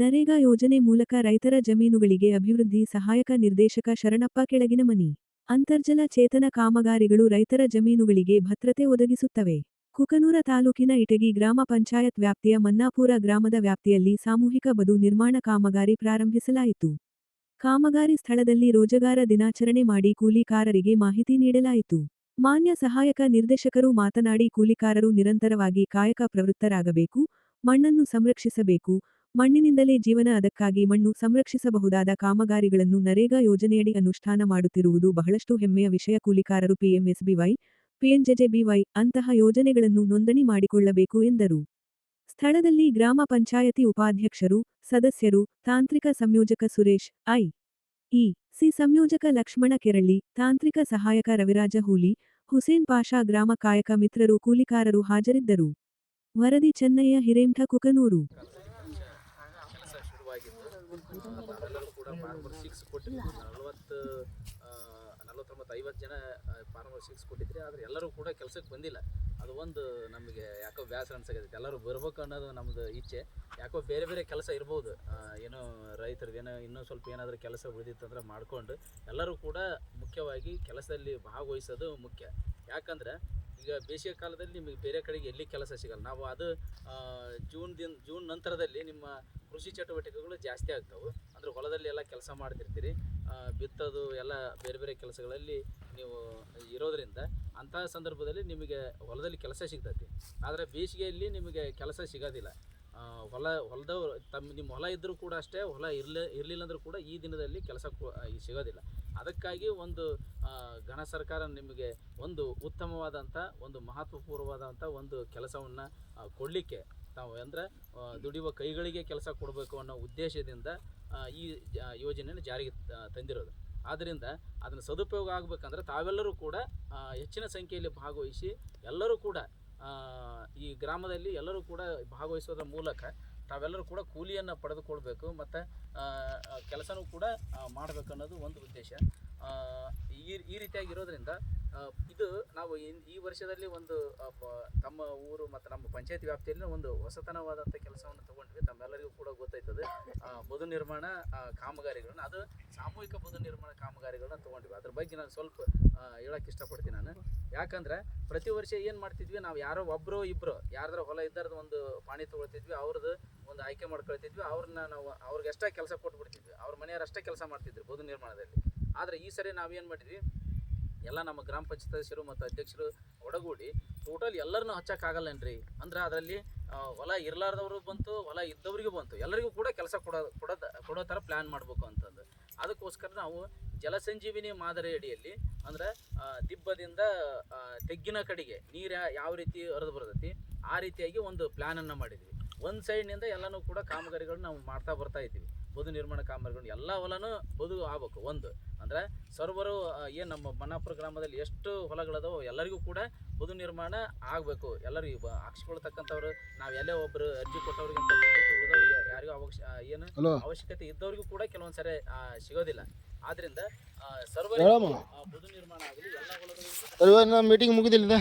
ನರೇಗಾ ಯೋಜನೆ ಮೂಲಕ ರೈತರ ಜಮೀನುಗಳಿಗೆ ಅಭಿವೃದ್ಧಿ ಸಹಾಯಕ ನಿರ್ದೇಶಕ ಶರಣಪ್ಪ ಕೆಳಗಿನ ಮನಿ. ಅಂತರ್ಜಲ ಚೇತನ ಕಾಮಗಾರಿಗಳು ರೈತರ ಜಮೀನುಗಳಿಗೆ ಭದ್ರತೆ ಒದಗಿಸುತ್ತವೆ. ಕುಕನೂರ ತಾಲೂಕಿನ ಇಟಗಿ ಗ್ರಾಮ ಪಂಚಾಯತ್ ವ್ಯಾಪ್ತಿಯ ಮನ್ನಾಪುರ ಗ್ರಾಮದ ವ್ಯಾಪ್ತಿಯಲ್ಲಿ ಸಾಮೂಹಿಕ ಬದು ನಿರ್ಮಾಣ ಕಾಮಗಾರಿ ಪ್ರಾರಂಭಿಸಲಾಯಿತು. ಕಾಮಗಾರಿ ಸ್ಥಳದಲ್ಲಿ ರೋಜಗಾರ ದಿನಾಚರಣೆ ಮಾಡಿ ಕೂಲಿಕಾರರಿಗೆ ಮಾಹಿತಿ ನೀಡಲಾಯಿತು. ಮಾನ್ಯ ಸಹಾಯಕ ನಿರ್ದೇಶಕರು ಮಾತನಾಡಿ ಕೂಲಿಕಾರರು ನಿರಂತರವಾಗಿ ಕಾಯಕ ಪ್ರವೃತ್ತರಾಗಬೇಕು, ಮಣ್ಣನ್ನು ಸಂರಕ್ಷಿಸಬೇಕು ಮಣ್ಣಿನಿಂದಲೇ ಜೀವನ ಅದಕ್ಕಾಗಿ ಮಣ್ಣು ಸಂರಕ್ಷಿಸಬಹುದಾದ ಕಾಮಗಾರಿಗಳನ್ನು ನರೇಗಾ ಯೋಜನೆಯಡಿ ಅನುಷ್ಠಾನ ಮಾಡುತ್ತಿರುವುದು ಬಹಳಷ್ಟು ಹೆಮ್ಮೆಯ ವಿಷಯ. ಕೂಲಿಕಾರರು ಪಿಎಂಎಸ್ಬಿವೈ ಪಿಎನ್ಜೆಜೆಬಿವೈ ಅಂತಹ ಯೋಜನೆಗಳನ್ನು ನೋಂದಣಿ ಮಾಡಿಕೊಳ್ಳಬೇಕು ಎಂದರು. ಸ್ಥಳದಲ್ಲಿ ಗ್ರಾಮ ಪಂಚಾಯತಿ ಉಪಾಧ್ಯಕ್ಷರು, ಸದಸ್ಯರು, ತಾಂತ್ರಿಕ ಸಂಯೋಜಕ ಸುರೇಶ್, ಐ. ಇ. ಸಿ. ಸಂಯೋಜಕ ಲಕ್ಷ್ಮಣ ಕೆರಳ್ಳಿ ತಾಂತ್ರಿಕ ಸಹಾಯಕ ರವಿರಾಜ ಹೂಲಿ, ಹುಸೇನ್ ಪಾಷಾ ಗ್ರಾಮ ಕಾಯಕ ಮಿತ್ರರು, ಕೂಲಿಕಾರರು ಹಾಜರಿದ್ದರು. ವರದಿ ಚೆನ್ನಯ್ಯ, ಹಿರೇಮಠ, ಕುಕನೂರು. ನಾವೆಲ್ಲರೂ ಕೂಡ ಫಾರ್ಮರ್ ಸಿಕ್ಸ್ ಕೊಟ್ಟಿದ್ವಿ ನಲವತ್ತು ನಲವತ್ತೊಂಬತ್ತು ಐವತ್ತು ಜನ ಫಾರ್ಮರ್ ಸಿಕ್ಸ್ ಕೊಟ್ಟಿದ್ರಿ ಆದರೆ ಎಲ್ಲರೂ ಕೂಡ ಕೆಲಸಕ್ಕೆ ಬಂದಿಲ್ಲ. ಅದು ಒಂದು ನಮಗೆ ಯಾಕೋ ಬೇಸರ ಅನ್ಸಕತ್ತೈತಿ ಎಲ್ಲರೂ ಬರ್ಬೇಕು ಅನ್ನೋದು ನಮ್ಮದು ಇಚ್ಛೆ. ಯಾಕೋ ಬೇರೆ ಬೇರೆ ಕೆಲಸ ಇರ್ಬೋದು. ಏನೋ ರೈತರದ್ದು ಏನೋ ಇನ್ನೂ ಸ್ವಲ್ಪ ಏನಾದರೂ ಕೆಲಸ ಉಳಿದಿತ್ತಂದ್ರೆ ಮಾಡ್ಕೊಂಡು ಎಲ್ಲರೂ ಕೂಡ ಮುಖ್ಯವಾಗಿ ಕೆಲಸದಲ್ಲಿ ಭಾಗವಹಿಸೋದು ಮುಖ್ಯ. ಯಾಕಂದ್ರೆ ಈಗ ಬೇಸಿಗೆ ಕಾಲದಲ್ಲಿ ನಿಮಗೆ ಬೇರೆ ಕಡೆಗೆ ಎಲ್ಲಿ ಕೆಲಸ ಸಿಗಲ್ಲ. ನಾವು ಅದು ಜೂನ್ ದಿನ ಜೂನ್ ನಂತರದಲ್ಲಿ ನಿಮ್ಮ ಕೃಷಿ ಚಟುವಟಿಕೆಗಳು ಜಾಸ್ತಿ ಆಗ್ತವೆ. ಅಂದ್ರೆ ಹೊಲದಲ್ಲಿ ಎಲ್ಲ ಕೆಲಸ ಮಾಡ್ತಿರ್ತೀರಿ. ಬಿತ್ತೋದು ಎಲ್ಲ ಬೇರೆ ಬೇರೆ ಕೆಲಸಗಳಲ್ಲಿ ನೀವು ಇರೋದರಿಂದ ಅಂತಹ ಸಂದರ್ಭದಲ್ಲಿ ನಿಮಗೆ ಹೊಲದಲ್ಲಿ ಕೆಲಸ ಸಿಗ್ತೈತಿ. ಆದರೆ ಬೇಸಿಗೆಯಲ್ಲಿ ನಿಮಗೆ ಕೆಲಸ ಸಿಗೋದಿಲ್ಲ. ಹೊಲ, ಹೊಲದವ್ರು ತಮ್ಮ ನಿಮ್ಮ ಹೊಲ ಇದ್ದರೂ ಕೂಡ ಅಷ್ಟೇ, ಹೊಲ ಇರಲಿ, ಇರಲಿಲ್ಲ ಅಂದರೂ ಕೂಡ ಈ ದಿನದಲ್ಲಿ ಕೆಲಸ ಸಿಗೋದಿಲ್ಲ. ಅದಕ್ಕಾಗಿ ಒಂದು ಘನ ಸರ್ಕಾರ ನಿಮಗೆ ಒಂದು ಉತ್ತಮವಾದಂಥ, ಒಂದು ಮಹತ್ವಪೂರ್ವವಾದಂಥ ಒಂದು ಕೆಲಸವನ್ನು ಕೊಡಲಿಕ್ಕೆ ತಾವು ಅಂದರೆ ದುಡಿಯುವ ಕೈಗಳಿಗೆ ಕೆಲಸ ಕೊಡಬೇಕು ಅನ್ನೋ ಉದ್ದೇಶದಿಂದ ಈ ಯೋಜನೆಯನ್ನು ಜಾರಿಗೆ ತಂದಿರೋದು. ಆದ್ದರಿಂದ ಅದನ್ನು ಸದುಪಯೋಗ ಆಗಬೇಕಂದ್ರೆ ತಾವೆಲ್ಲರೂ ಕೂಡ ಹೆಚ್ಚಿನ ಸಂಖ್ಯೆಯಲ್ಲಿ ಭಾಗವಹಿಸಿ ಎಲ್ಲರೂ ಕೂಡ ಈ ಗ್ರಾಮದಲ್ಲಿ ಎಲ್ಲರೂ ಕೂಡ ಭಾಗವಹಿಸೋದ್ರ ಮೂಲಕ ತಾವೆಲ್ಲರೂ ಕೂಡ ಕೂಲಿಯನ್ನು ಪಡೆದುಕೊಳ್ಬೇಕು, ಮತ್ತು ಕೆಲಸನೂ ಕೂಡ ಮಾಡಬೇಕನ್ನೋದು ಒಂದು ಉದ್ದೇಶ. ಈ ಈ ರೀತಿಯಾಗಿ ಇರೋದ್ರಿಂದ ಇದು ನಾವು ಈ ವರ್ಷದಲ್ಲಿ ಒಂದು ತಮ್ಮ ಊರು ಮತ್ತು ನಮ್ಮ ಪಂಚಾಯತ್ ವ್ಯಾಪ್ತಿಯಲ್ಲಿ ಒಂದು ಹೊಸತನವಾದಂಥ ಕೆಲಸವನ್ನು ತಗೊಂಡ್ವಿ. ತಮ್ಮೆಲ್ಲರಿಗೂ ಕೂಡ ಗೊತ್ತಾಯ್ತದೆ. ಬದು ನಿರ್ಮಾಣ ಕಾಮಗಾರಿಗಳನ್ನು, ಅದು ಸಾಮೂಹಿಕ ಬದು ನಿರ್ಮಾಣ ಕಾಮಗಾರಿಗಳನ್ನ ತಗೊಂಡ್ವಿ. ಅದ್ರ ಬಗ್ಗೆ ನಾನು ಸ್ವಲ್ಪ ಹೇಳಕ್ ಇಷ್ಟಪಡ್ತೀನಿ ನಾನು. ಯಾಕಂದ್ರೆ ಪ್ರತಿ ವರ್ಷ ಏನು ಮಾಡ್ತಿದ್ವಿ, ನಾವು ಯಾರೋ ಒಬ್ಬರು ಇಬ್ಬರು ಯಾರ್ದಾರ ಹೊಲ ಇದ್ದಾರದ ಒಂದು ಪಾಣಿ ತೊಗೊಳ್ತಿದ್ವಿ ಅವ್ರದ್ದು ಒಂದು ಆಯ್ಕೆ ಮಾಡ್ಕೊಳ್ತಿದ್ವಿ ಅವ್ರನ್ನ ನಾವು, ಅವ್ರಿಗೆ ಅಷ್ಟೇ ಕೆಲಸ ಕೊಟ್ಬಿಡ್ತಿದ್ವಿ. ಅವ್ರ ಮನೆಯವ್ರು ಅಷ್ಟೇ ಕೆಲಸ ಮಾಡ್ತಿದ್ರು ಬದು ನಿರ್ಮಾಣದಲ್ಲಿ. ಆದರೆ ಈ ಸರಿ ನಾವೇನು ಮಾಡಿದ್ವಿ? ಎಲ್ಲ ನಮ್ಮ ಗ್ರಾಮ ಪಂಚಾಯತ್ ಸದಸ್ಯರು ಮತ್ತು ಅಧ್ಯಕ್ಷರು ಒಡಗೂಡಿ ಟೋಟಲ್ ಎಲ್ಲರನ್ನೂ ಹಚ್ಚಕ್ಕಾಗಲ್ಲನ್ರಿ ಅಂದ್ರೆ ಅದರಲ್ಲಿ ಹೊಲ ಇರಲಾರ್ದವ್ರು ಬಂತು, ಹೊಲ ಇದ್ದವರಿಗೂ ಬಂತು. ಎಲ್ಲರಿಗೂ ಕೂಡ ಕೆಲಸ ಕೊಡೋ, ಕೊಡೋದ, ಕೊಡೋ ಥರ ಪ್ಲ್ಯಾನ್ ಮಾಡಬೇಕು ಅಂತಂದು. ಅದಕ್ಕೋಸ್ಕರ ನಾವು ಜಲಸಂಜೀವಿನಿ ಮಾದರಿ ಅಡಿಯಲ್ಲಿ, ಅಂದ್ರೆ ದಿಬ್ಬದಿಂದ ತೆಗ್ಗಿನ ಕಡೆಗೆ ನೀರು ಯಾವ ರೀತಿ ಹರಿದು ಬರ್ತೈತಿ, ಆ ರೀತಿಯಾಗಿ ಒಂದು ಪ್ಲ್ಯಾನನ್ನು ಮಾಡಿದ್ವಿ. ಒಂದು ಸೈಡ್ನಿಂದ ಎಲ್ಲನೂ ಕೂಡ ಕಾಮಗಾರಿಗಳನ್ನ ನಾವು ಮಾಡ್ತಾ ಬರ್ತಾ ಇದ್ದೀವಿ. ಬದು ನಿರ್ಮಾಣ ಕಾಮಗಾರಿಗಳನ್ನ ಎಲ್ಲ ಹೊಲನೂ ಬದು ಆಗ್ಬೇಕು ಒಂದು. ಅಂದ್ರೆ ಸರ್ವರು ಏನು ನಮ್ಮ ಮನ್ನಾಪುರ ಗ್ರಾಮದಲ್ಲಿ ಎಷ್ಟು ಹೊಲಗಳದವೋ ಎಲ್ಲರಿಗೂ ಕೂಡ ಬದು ನಿರ್ಮಾಣ ಆಗಬೇಕು. ಎಲ್ಲರಿಗೂ ಹಾಕ್ಸ್ಕೊಳ್ತಕ್ಕಂಥವ್ರು ನಾವು ಎಲ್ಲೇ ಒಬ್ಬರು ಅರ್ಜಿ ಕೊಟ್ಟವ್ರಿಗೆ ಉಳಿದವ್ರಿಗೆ ಯಾರಿಗೂ ಅವಶ್ಯ ಏನು ಅವಶ್ಯಕತೆ ಇದ್ದವ್ರಿಗೂ ಕೂಡ ಕೆಲವೊಂದು ಸರಿ ಸಿಗೋದಿಲ್ಲ. ಆದ್ದರಿಂದ ಸರ್ವರ್ ಬದು ನಿರ್ಮಾಣ ಆಗಲಿ ಎಲ್ಲ ಹೊಲಗಳಿಗೂ ಸರ್ ಮೀಟಿಂಗ್ ಮುಗಿದಿಲ್ಲ.